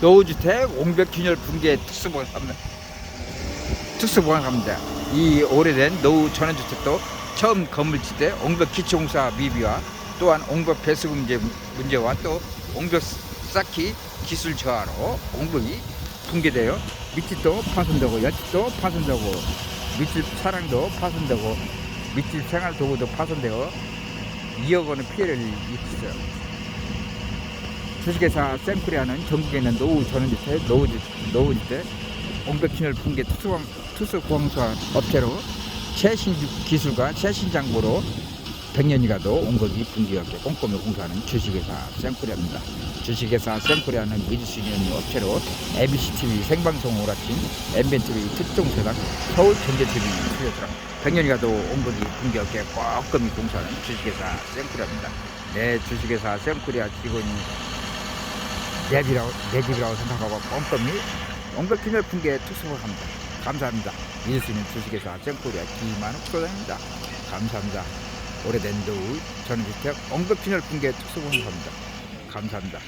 노후주택 옹벽균열 붕괴 특수보강합니다. 특수보강합니다. 이 오래된 노후 전원주택도 처음 건물지대 옹벽 기초공사 미비와 또한 옹벽 배수 문제, 문제와 또 옹벽 쌓기 기술 저하로 옹벽이 붕괴되어 밑집도 파손되고 옆집도 파손되고 밑집 사랑도 파손되고 밑집 생활 도구도 파손되어 2억 원의 피해를 입혔어요. 주식회사 샘코리아는 전국에 있는 노후 전원주택, 노후주택, 노후주택, 옹벽균열 붕괴 특수광, 특수공사 업체로 최신 기- 기술과 최신 장보로 100년이 가도 옹벽이 붕괴없게 꼼꼼히 공사하는 주식회사 샘코리아입니다. 주식회사 샘코리아는 있는 업체로 MBCTV 생방송 오라침, MBNTV 특종세상, 서울경제TV 수요처럼 100년이 가도 옹벽이 붕괴없게 꼼꼼히 공사하는 주식회사 샘코리아입니다. 내 주식회사 샘코리아 직원이 내 집이라고, 내 집이라고 생각하고 꼼꼼히 옹벽균열 붕괴 특수공사합니다. 감사합니다. 믿을 수 있는 주식회사 샘코리아 김만욱 소장입니다. 감사합니다. 오래된 노후 전원주택 옹벽균열 붕괴 특수공사입니다. 감사합니다.